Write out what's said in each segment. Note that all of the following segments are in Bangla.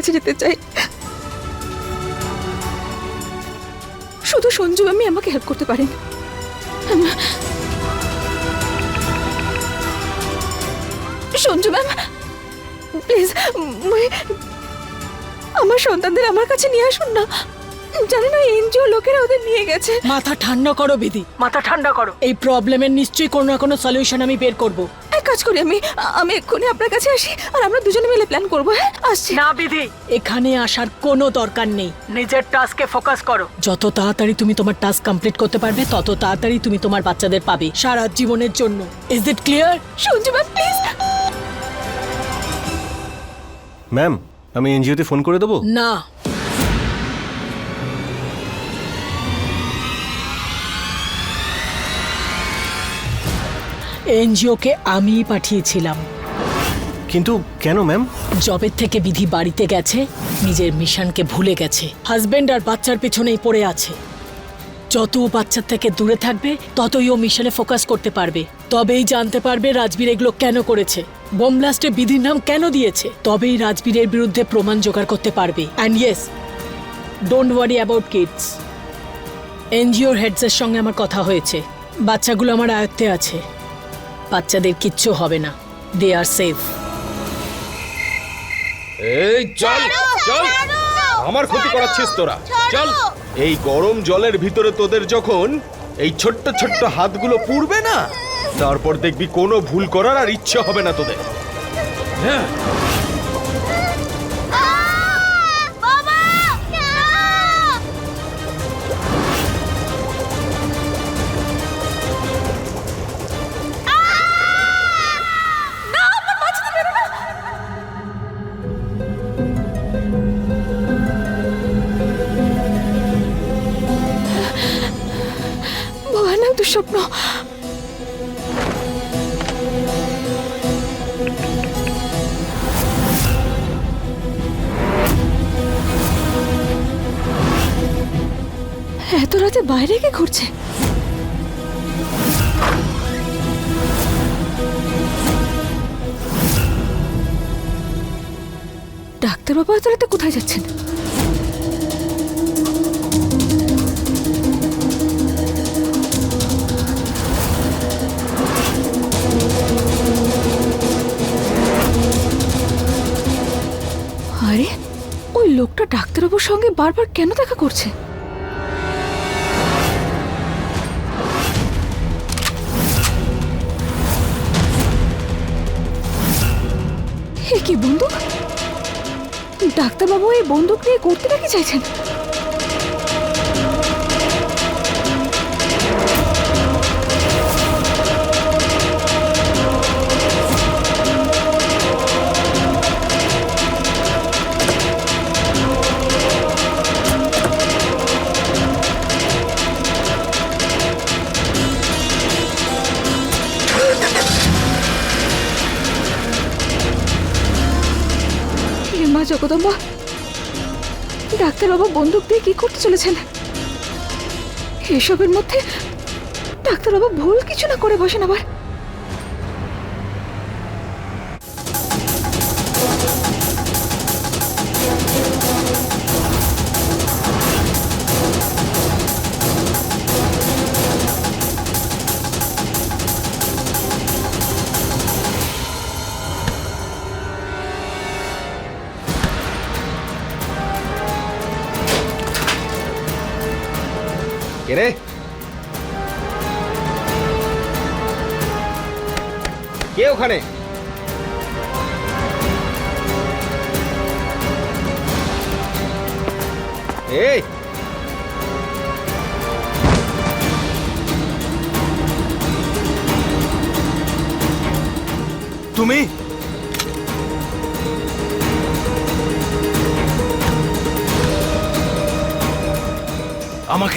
কাছে যেতে চাই। শুধু সঞ্জু আমি আমাকে হেল্প করতে পারেন সঞ্জু ম্যাম প্লিজ আমার সন্তানদের আমার কাছে নিয়ে আসুন না। জানেন ওই এনজিও লোকেরা ওদের নিয়ে গেছে। মাথা ঠান্ডা করো বিধি। মাথা ঠান্ডা করো। এই প্রবলেমের নিশ্চয়ই কোনো না কোনো সলিউশন আমি বের করব। কাজ করি আমি আমি এক্ষুনি আপনার কাছে আসি আর আমরা দুজনে মিলে প্ল্যান করব হ্যাঁ? আসছি। না বিধি। এখানে আসার কোনো দরকার নেই। নিজের টাস্কে ফোকাস করো। যত তাড়াতাড়ি তুমি তোমার টাস্ক কমপ্লিট করতে পারবে তত তাড়াতাড়ি তুমি তোমার বাচ্চাদের পাবে সারা জীবনের জন্য। Is it clear Sanju ma'am please ma'am আমি এনজিওতে ফোন করে দেবো? না। এনজিওকে আমিই পাঠিয়েছিলাম। কিন্তু কেন ম্যাম? জবের থেকে বিধি বাড়িতে গেছে নিজের মিশনকে ভুলে গেছে হাজবেন্ড আর বাচ্চার পেছনেই পড়ে আছে। যত ও বাচ্চার থেকে দূরে থাকবে ততই ও মিশনে ফোকাস করতে পারবে। তবেই জানতে পারবে রাজবীর এগুলো কেন করেছে। বোম ব্লাস্টে বিধির নাম কেন দিয়েছে? তবেই রাজবীরের বিরুদ্ধে প্রমাণ জোগাড় করতে পারবে। And yes don't worry about kids এনজিওর হেডসের সঙ্গে আমার কথা হয়েছে। বাচ্চাগুলো আমার আয়ত্তে আছে। বাচ্চাদের কিচ্ছু হবে না। দে আর সেফ এই চল। চল। আমার ক্ষতি করাচ্ছিস তোরা। চল। এই গরম জলের ভিতরে তোদের যখন এই ছোট্ট ছোট্ট হাতগুলো পুড়বে না তারপর দেখবি কোনো ভুল করার আর ইচ্ছে হবে না তোদের। হ্যাঁ। ঘুরছে ডাক্তারবাবু এত রাতে কোথায় যাচ্ছেন? আরে, ওই লোকটা ডাক্তারবাবুর সঙ্গে বারবার কেন দেখা করছে? ডাক্তারবাবু এই বন্দুক নিয়ে করতে নাকি চাইছেন? জগদম্বা, ডাক্তারবাবু বন্দুক দিয়ে কি করতে চলেছেন? এসবের মধ্যে ডাক্তারবাবু ভুল কিছু না করে বসেন আবার। কে রে? কে ওখানে?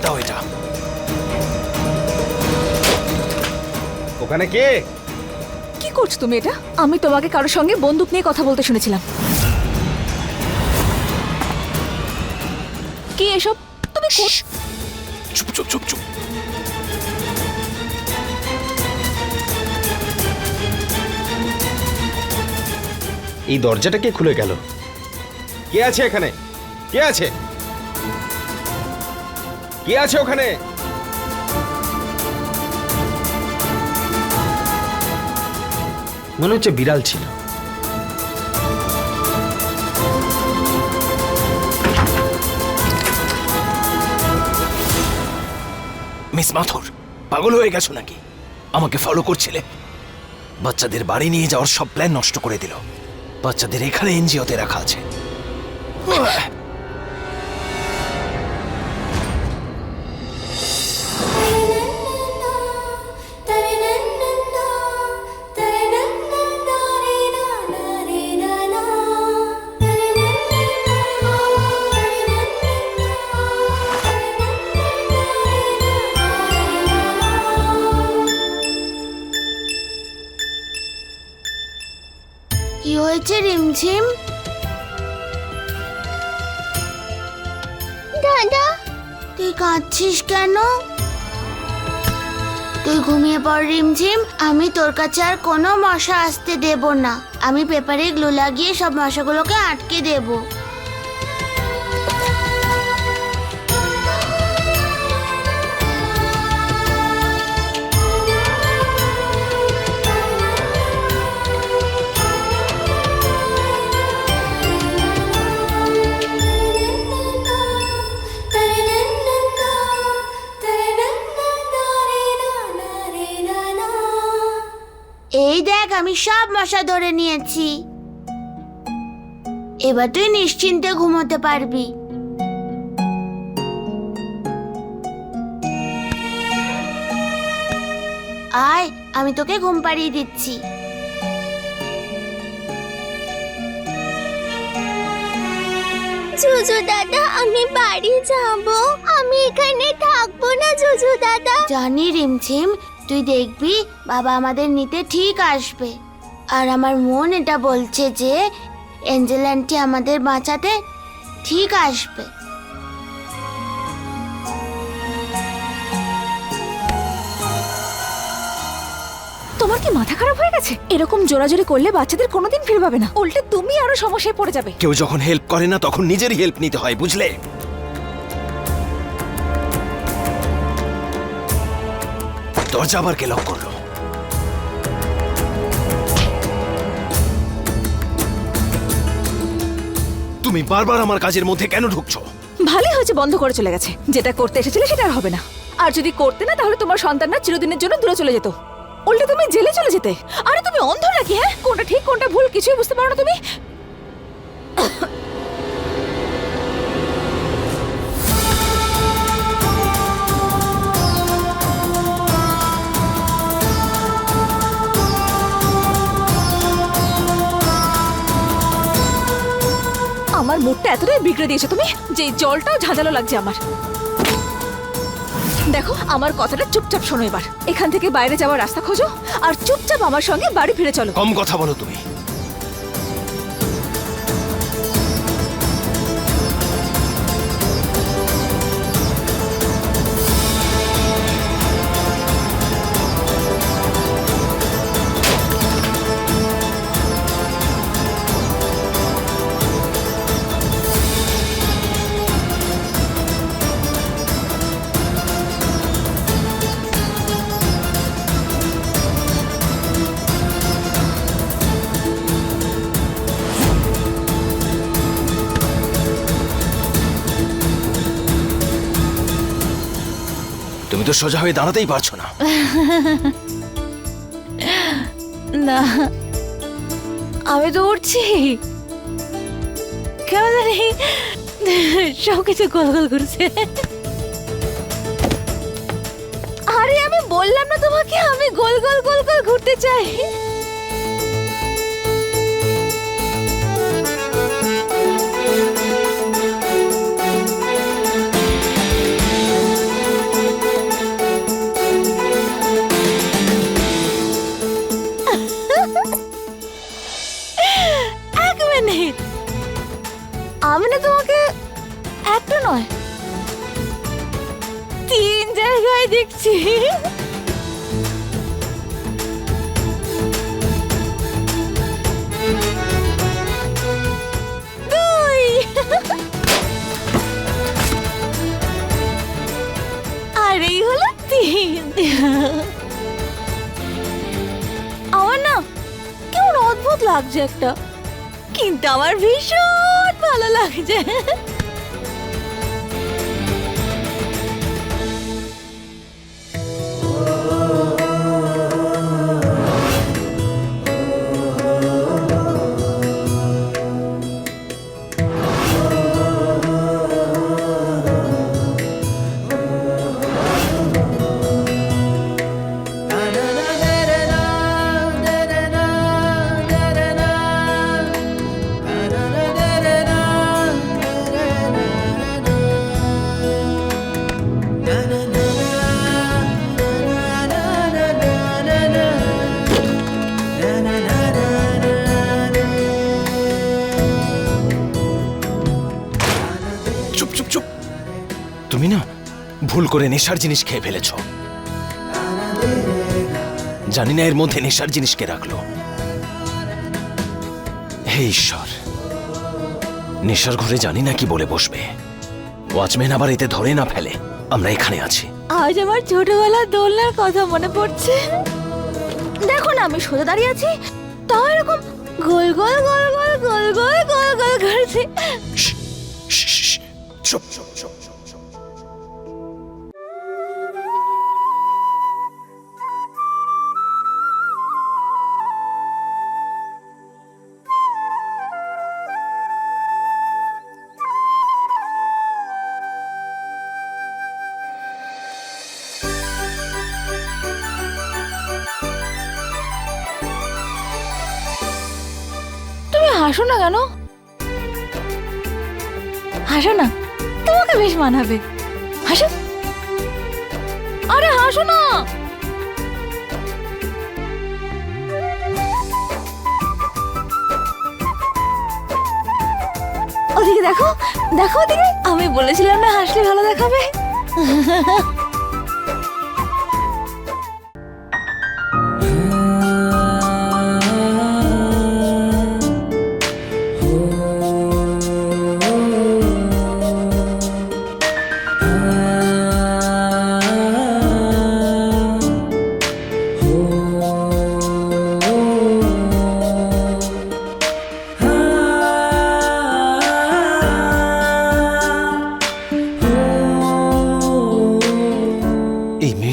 আমাকে দাও এটা ওখানে কে? কি করছ তুমি এটা? আমি তোমাকে কারোর সঙ্গে বন্দুক নিয়ে কথা বলতে শুনেছিলাম। কি এসব? তুমি চুপ চুপ চুপ চুপ। এই দরজাটা কে খুলে গেল? কে আছে এখানে? কে আছে? কে আছে ওখানে? মনে হচ্ছে বিড়াল ছিল। মিস মাথুর পাগল হয়ে গেছো নাকি? আমাকে ফলো করছিলে। বাচ্চাদের বাড়ি নিয়ে যাওয়ার সব প্ল্যান নষ্ট করে দিল। বাচ্চাদের এখানে এনজিওতে রাখা আছে। হয়েছে, রিমঝিম? দাদা? তুই কাঁদছিস কেন? তুই ঘুমিয়ে পড়, রিমঝিম। আমি তোর কাছে আর কোনো মশা আসতে দেব না। আমি পেপারে গ্লু লাগিয়ে সব মশাগুলোকে আটকে দেব। এই দেখ আমি সব মশা ধরে নিয়েছি। এবার তুই নিশ্চিন্তে ঘুমোতে পারবি। আয় আমি তোকে ঘুম পাড়িয়ে দিচ্ছি। জুজু দাদা আমি বাড়ি যাব। আমি এখানে থাকব না জুজু দাদা। জানি রিমঝিম। তুই দেখবি বাবা আমাদের নিতে ঠিক আসবে। আর আমার মন এটা বলছে যে এঞ্জেল আন্টি আমাদের বাঁচাতে ঠিক আসবে। তোমার কি মাথা খারাপ হয়ে গেছে? এরকম জোরাজোরি করলে বাচ্চাদের কোনোদিন ফিরে পাবে না। উল্টে তুমি আরও সমস্যায় পড়ে যাবে। কেউ যখন হেল্প করে না তখন নিজেরই হেল্প নিতে হয় বুঝলে? দরজা আবার কে লক করল? তুমি বারবার আমার কাজের মধ্যে কেন ঢুকছো? ভালোই হয়েছে বন্ধ করে চলে গেছে। যেটা করতে এসেছিলে সেটা আর হবে না। আর যদি করতে না, তাহলে তোমার সন্তানরা চিরদিনের জন্য দূরে চলে যেত। উল্টে তুমি জেলে চলে যেতে। আরে তুমি অন্ধ নাকি হ্যাঁ? কোনটা ঠিক, কোনটা ভুল, কিছুই বুঝতে পারো না তুমি? মুডটা এতটাই বিগড়ে দিয়েছ তুমি, যে জলটাও ঝাঁঝালো লাগছে আমার। দেখো, আমার কথাটা চুপচাপ শোনো এবার। এখান থেকে বাইরে যাওয়ার রাস্তা খোঁজো, আর চুপচাপ আমার সঙ্গে বাড়ি ফিরে চলো। কম কথা বলো তুমি। তো সোজা হয়ে দাঁড়াতেই পারছ না। না। আমি তো উঠছি। কেন জানি সব কিছু গোল গোল করছে। আরে আমি বললাম না তোমাকে, আমি গোল গোল গোল গোল ঘুরতে চাই। লাগছে একটা। কিন্তু আমার ভীষণ ভালো লাগছে। করে নেশার জিনিস খেয়ে ফেলেছ। জানি না এর মধ্যে নেশার জিনিস কে রাখল। হে ঈশ্বর, নেশার ঘরে জানি না কি বলে বসবে। ওয়াচম্যান আবার এতে ধরে না ফেলে। আমরা এখানে আছি। আজ আমার ছোটবেলার দোলনার কথা মনে পড়ছে। দেখো না, আমি সোজা দাঁড়িয়ে আছি। তাও এরকম গোল গোল গোল গোল গোল গোল গোল গোল করছে। না কেন? হাসো না, তোমাকে বেশ মানাবে। হাসো। আরে হাসো না। ওদিকে দেখো দেখো ওদিকে। আমি বলেছিলাম না হাসলে ভালো দেখাবে।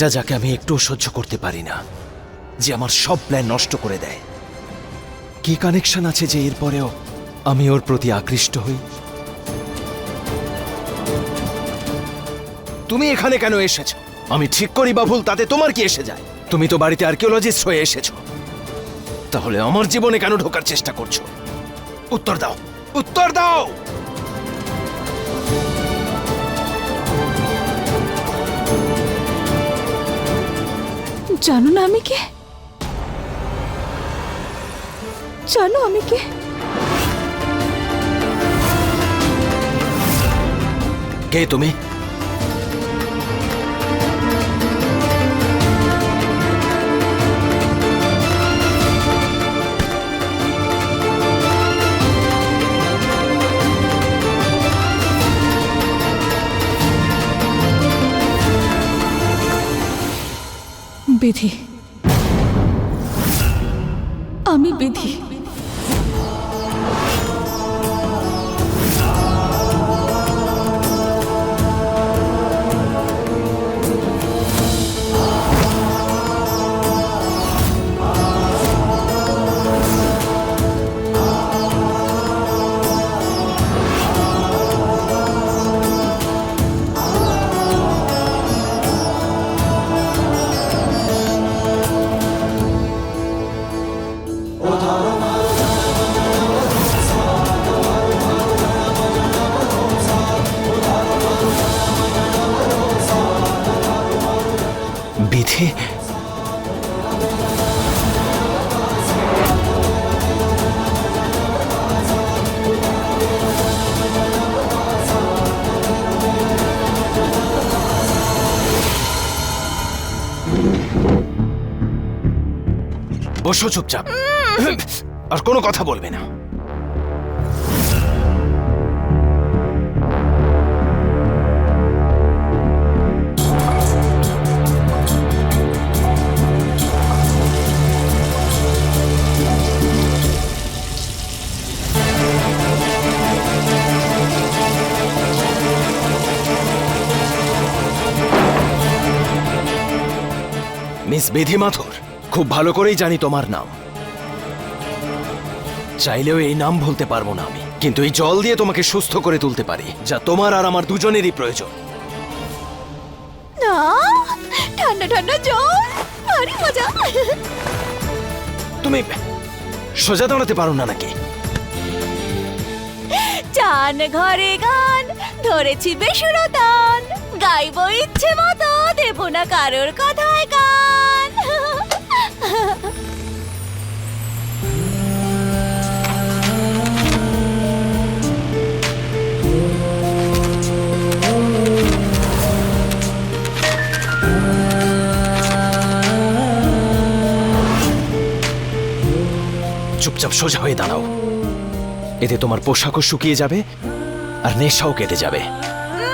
মেয়েটা যাকে আমি একটু সহ্য করতে পারি না, যে আমার সব প্ল্যান নষ্ট করে দেয়। কি কানেকশন আছে যে এরপরেও আমি ওর প্রতি আকৃষ্ট হই? তুমি এখানে কেন এসেছ? আমি ঠিক করি বা ভুল, তাতে তোমার কি এসে যায়? তুমি তো বাড়িতে আর্কিওলজিস্ট হয়ে এসেছ। তাহলে আমার জীবনে কেন ঢোকার চেষ্টা করছ? উত্তর দাও উত্তর দাও! জানো না আমি কে জানো আমি কে কে তুমি বিধি। আমি বিধি। বসো চুপচাপ। আর কোনো কথা বলবে না। মিস বেধি মাথুর খুব ভালো করেই জানি তোমার নাম। চাইলেও এই নাম ভুলতে পারব না আমি। কিন্তু এই জল দিয়ে তোমাকে সুস্থ করে তুলতে পারি যা তোমার আর আমার দুজনেরই প্রয়োজন। না ঠান্ডা ঠান্ডা জল ভারী মজা। তুমি সোজা দাঁড়াতে পারো না নাকি? চান ঘরে গান ধরেছি বেসুরতান গাইব ইচ্ছে মতো দেব না কারোর গান চুপচাপ সোজা হয়ে দাঁড়াও। এতে তোমার পোশাকও শুকিয়ে যাবে আর নেশাও কেটে যাবে।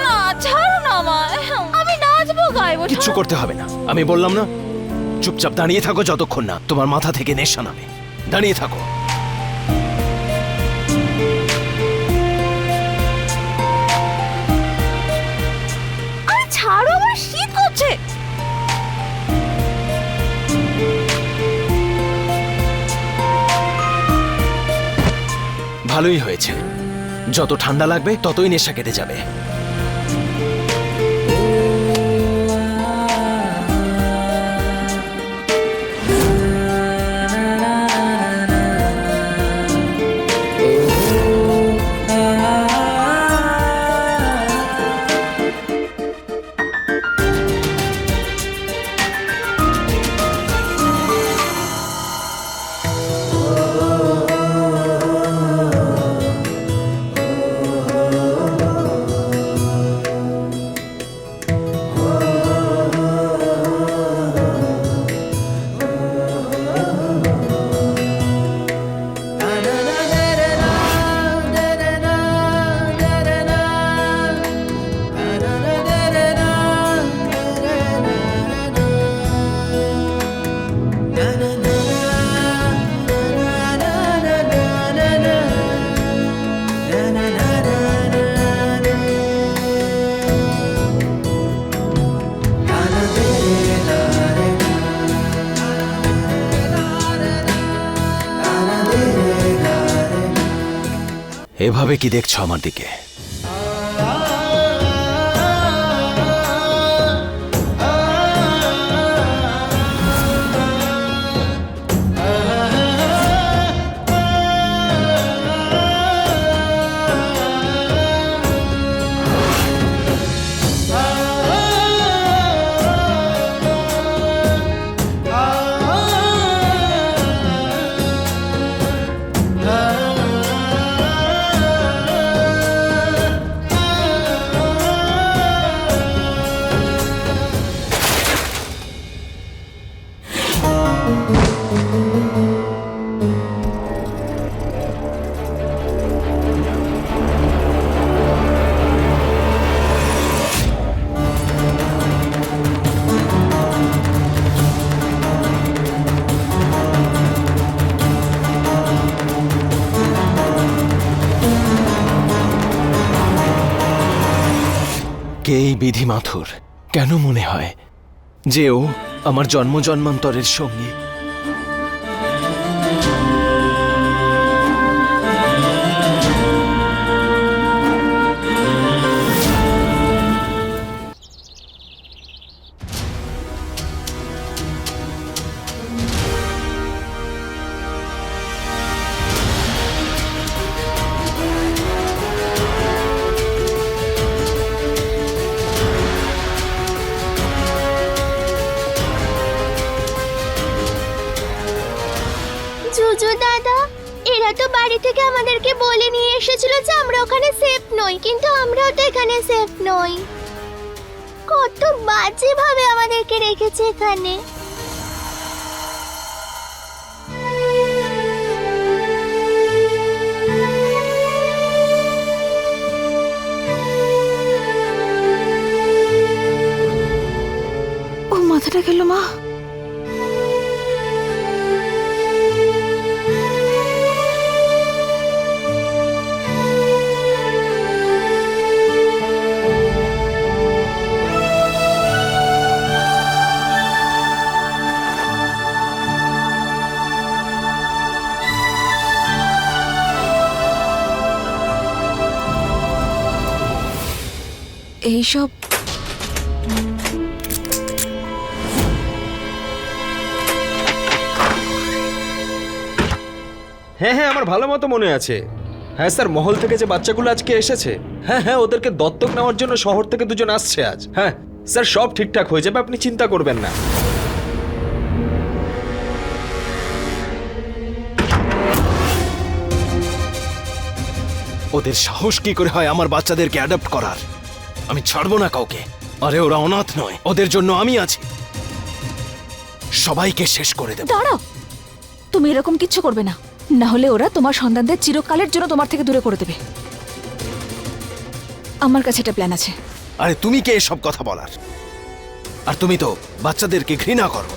না ছাড়ো না আমায়। আমি নাচবো গাইবো কিচ্ছু করতে হবে না। আমি বললাম না চুপচাপ দাঁড়িয়ে থাকো যতক্ষণ না তোমার মাথা থেকে নেশা নামে। দাঁড়িয়ে থাকো। আরে ছাড়ো আমার শীত করছে। ভালোই হয়েছে। যত ঠান্ডা লাগবে ততই নেশা কেটে যাবে। এভাবে কি দেখছ আমার দিকে? আমার জন্ম জন্মান্তরের সঙ্গী কত বাজে ভাবে আমাদেরকে রেখেছে এখানে। মাথাটা গেল মা। এইসব হ্যাঁ হ্যাঁ আমার ভালো মতো মনে আছে। হ্যাঁ স্যার মহল থেকে যে বাচ্চাগুলো আজকে এসেছে হ্যাঁ হ্যাঁ ওদেরকে দত্তক নেওয়ার জন্য শহর থেকে দুজন আসছে আজ। হ্যাঁ স্যার সব ঠিকঠাক হয়ে যাবে আপনি চিন্তা করবেন না। ওদের সাহস কি করে হয় আমার বাচ্চাদেরকে অ্যাডাপ্ট করার? আমি ছাড়বো না কাউকে। আরে ওরা অনাথ নয়। ওদের জন্য আমি আছি। সবাইকে শেষ করে দেব। দাঁড়াও। তুমি এরকম কিচ্ছু করবে না। না হলে ওরা তোমার সন্তানদের চিরকালের জন্য তোমার থেকে দূরে করে দেবে। আমার কাছে একটা প্ল্যান আছে। আরে তুমি কে এসব কথা বলার? আর তুমি তো বাচ্চাদেরকে ঘৃণা করো।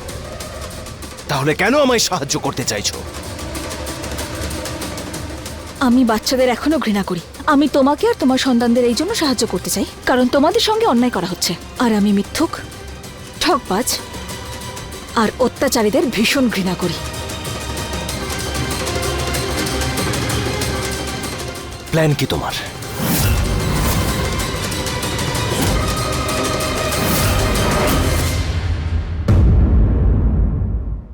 তাহলে কেন আমায় সাহায্য করতে চাইছো? আমি বাচ্চাদের এখনও ঘৃণা করি। আমি তোমাকে আর তোমার সন্তানদের এই জন্য সাহায্য করতে চাই, কারণ তোমাদের সঙ্গে অন্যায় করা হচ্ছে। আর আমি মিথ্যুক, ঠকবাজ, আর অত্যাচারীদের ভীষণ ঘৃণা করি। প্ল্যান কি তোমার?